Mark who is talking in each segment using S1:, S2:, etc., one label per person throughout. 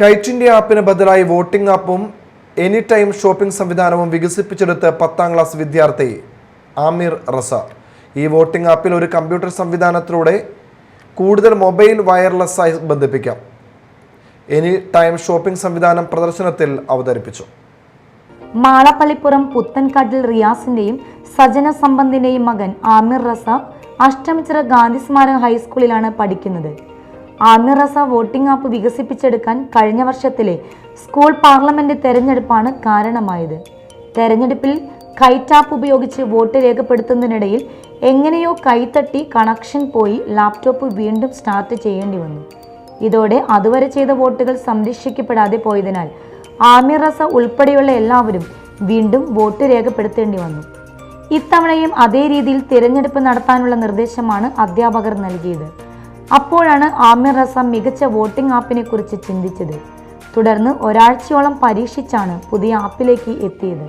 S1: KITE India ആപ്പിന് ബദലായി voting ആപ്പും എനി ടൈം ഷോപ്പിംഗ് സംവിധാനവും വികസിപ്പിച്ചെടുത്ത് പത്താം ക്ലാസ് വിദ്യാർത്ഥി ആമിർ റസ. ഈ വോട്ടിംഗ് ആപ്പിൽ ഒരു കമ്പ്യൂട്ടർ സംവിധാനത്തിലൂടെ കൂടുതൽ മൊബൈൽ വയർലെസ്സായി ബന്ധിപ്പിക്കാം. എനി ടൈം ഷോപ്പിംഗ് സംവിധാനം പ്രദർശനത്തിൽ അവതരിപ്പിച്ചു.
S2: മാളപ്പള്ളിപ്പുറം പുത്തൻകാട്ടിൽ റിയാസിന്റെയും സജന സമ്പന്തിന്റെയും മകൻ ആമിർ റസ അഷ്ടമിച്ചിറ ഗാന്ധി സ്മാരക ഹൈസ്കൂളിലാണ് പഠിക്കുന്നത്. ആമിർ വോട്ടിംഗ് ആപ്പ് വികസിപ്പിച്ചെടുക്കാൻ കഴിഞ്ഞ വർഷത്തിലെ സ്കൂൾ പാർലമെന്റ് തെരഞ്ഞെടുപ്പാണ് കാരണമായത്. തെരഞ്ഞെടുപ്പിൽ കൈറ്റാപ്പ് ഉപയോഗിച്ച് വോട്ട് രേഖപ്പെടുത്തുന്നതിനിടയിൽ എങ്ങനെയോ കൈത്തട്ടി കണക്ഷൻ പോയി ലാപ്ടോപ്പ് വീണ്ടും സ്റ്റാർട്ട് ചെയ്യേണ്ടി വന്നു. ഇതോടെ അതുവരെ ചെയ്ത വോട്ടുകൾ സംരക്ഷിക്കപ്പെടാതെ പോയതിനാൽ ആമിറസ ഉൾപ്പെടെയുള്ള എല്ലാവരും വീണ്ടും വോട്ട് രേഖപ്പെടുത്തേണ്ടി വന്നു. ഇത്തവണയും അതേ രീതിയിൽ തിരഞ്ഞെടുപ്പ് നടത്താനുള്ള നിർദ്ദേശമാണ് അധ്യാപകർ നൽകിയത്. അപ്പോഴാണ് ആമിർ റസാം മികച്ച വോട്ടിംഗ് ആപ്പിനെ കുറിച്ച് ചിന്തിച്ചത്. തുടർന്ന് ഒരാഴ്ചയോളം പരീക്ഷിച്ചാണ് പുതിയ ആപ്പിലേക്ക് എത്തിയത്.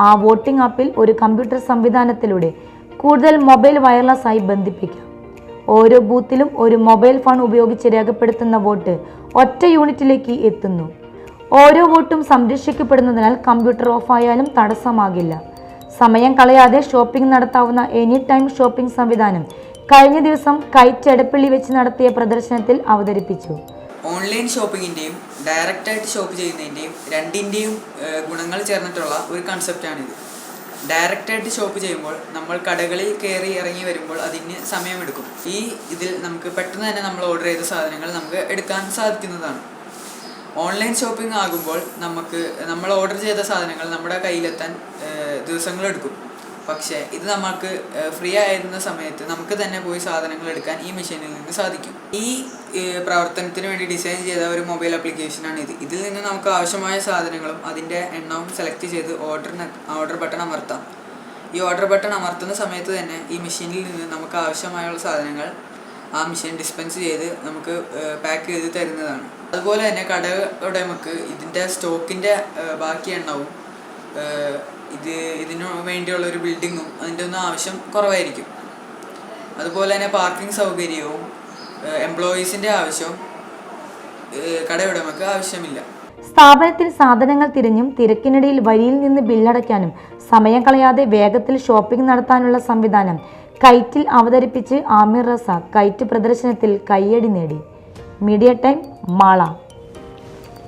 S2: ആ വോട്ടിംഗ് ആപ്പിൽ ഒരു കമ്പ്യൂട്ടർ സംവിധാനത്തിലൂടെ കൂടുതൽ മൊബൈൽ വയർലെസ് ആയി ബന്ധിപ്പിക്കാം. ഓരോ ബൂത്തിലും ഒരു മൊബൈൽ ഫോൺ ഉപയോഗിച്ച് രേഖപ്പെടുത്തുന്ന വോട്ട് ഒറ്റ യൂണിറ്റിലേക്ക് എത്തുന്നു. ഓരോ വോട്ടും സംരക്ഷിക്കപ്പെടുന്നതിനാൽ കമ്പ്യൂട്ടർ ഓഫായാലും തടസ്സമാകില്ല. സമയം കളയാതെ ഷോപ്പിംഗ് നടത്താവുന്ന എനി ടൈം ഷോപ്പിംഗ് സംവിധാനം കഴിഞ്ഞ ദിവസം കൈറ്റ് എടപ്പള്ളി വെച്ച് നടത്തിയ പ്രദർശനത്തിൽ അവതരിപ്പിച്ചു.
S3: ഓൺലൈൻ ഷോപ്പിങ്ങിന്റെയും ഡയറക്റ്റായിട്ട് ഷോപ്പ് ചെയ്യുന്നതിന്റെയും രണ്ടിന്റെയും ഗുണങ്ങൾ ചേർന്നിട്ടുള്ള ഒരു കൺസെപ്റ്റാണിത് ഡയറക്റ്റായിട്ട് ഷോപ്പ് ചെയ്യുമ്പോൾ നമ്മൾ കടകളിൽ കയറി ഇറങ്ങി വരുമ്പോൾ അതിന് സമയമെടുക്കും. ഈ ഇതിൽ നമുക്ക് പെട്ടെന്ന് തന്നെ നമ്മൾ ഓർഡർ ചെയ്ത സാധനങ്ങൾ നമുക്ക് എടുക്കാൻ സാധിക്കുന്നതാണ്. ഓൺലൈൻ ഷോപ്പിംഗ് ആകുമ്പോൾ നമുക്ക് നമ്മൾ ഓർഡർ ചെയ്ത സാധനങ്ങൾ നമ്മുടെ കയ്യിലെത്താൻ ദിവസങ്ങളെടുക്കും. പക്ഷേ ഇത് നമുക്ക് ഫ്രീ ആയിരുന്ന സമയത്ത് നമുക്ക് തന്നെ പോയി സാധനങ്ങൾ എടുക്കാൻ ഈ മെഷീനിൽ നിന്ന് സാധിക്കും. ഈ പ്രവർത്തനത്തിന് വേണ്ടി ഡിസൈൻ ചെയ്ത ഒരു മൊബൈൽ ആപ്ലിക്കേഷനാണ് ഇത്. ഇതിൽ നിന്ന് നമുക്ക് ആവശ്യമായ സാധനങ്ങളും അതിന്റെ എണ്ണവും സെലക്ട് ചെയ്ത് ഓർഡറിന് ഓർഡർ ബട്ടൺ അമർത്താം. ഈ ഓർഡർ ബട്ടൺ അമർത്തുന്ന സമയത്ത് തന്നെ ഈ മെഷീനിൽ നിന്ന് നമുക്ക് ആവശ്യമായുള്ള സാധനങ്ങൾ ആ മെഷീൻ ഡിസ്പെൻസ് ചെയ്ത് നമുക്ക് പാക്ക് ചെയ്ത് തരുന്നതാണ്. അതുപോലെ തന്നെ കടയുടെ നമുക്ക് ഇതിന്റെ സ്റ്റോക്കിന്റെ ബാക്കി എണ്ണവും ഇത് ഇതിനു വേണ്ടിയുള്ള ഒരു ബിൽഡിങ്ങും അതിന്റെ ഒന്നും ആവശ്യം കുറവായിരിക്കും. അതുപോലെ തന്നെ പാർക്കിംഗ് സൗകര്യവും എംപ്ലോയീസിന്റെ ആവശ്യവും കടയുടമക്ക് ആവശ്യമില്ല.
S2: സ്ഥാപനത്തിൽ സാധനങ്ങൾ തിരഞ്ഞും തിരക്കിനിടയിൽ വരിയിൽ നിന്ന് ബില്ലടയ്ക്കാനും സമയം കളയാതെ വേഗത്തിൽ ഷോപ്പിംഗ് നടത്താനുള്ള സംവിധാനം കൈറ്റിൽ അവതരിപ്പിച്ച് ആമിർ റസ കൈറ്റ് പ്രദർശനത്തിൽ കയ്യടി നേടി. Media time Mala.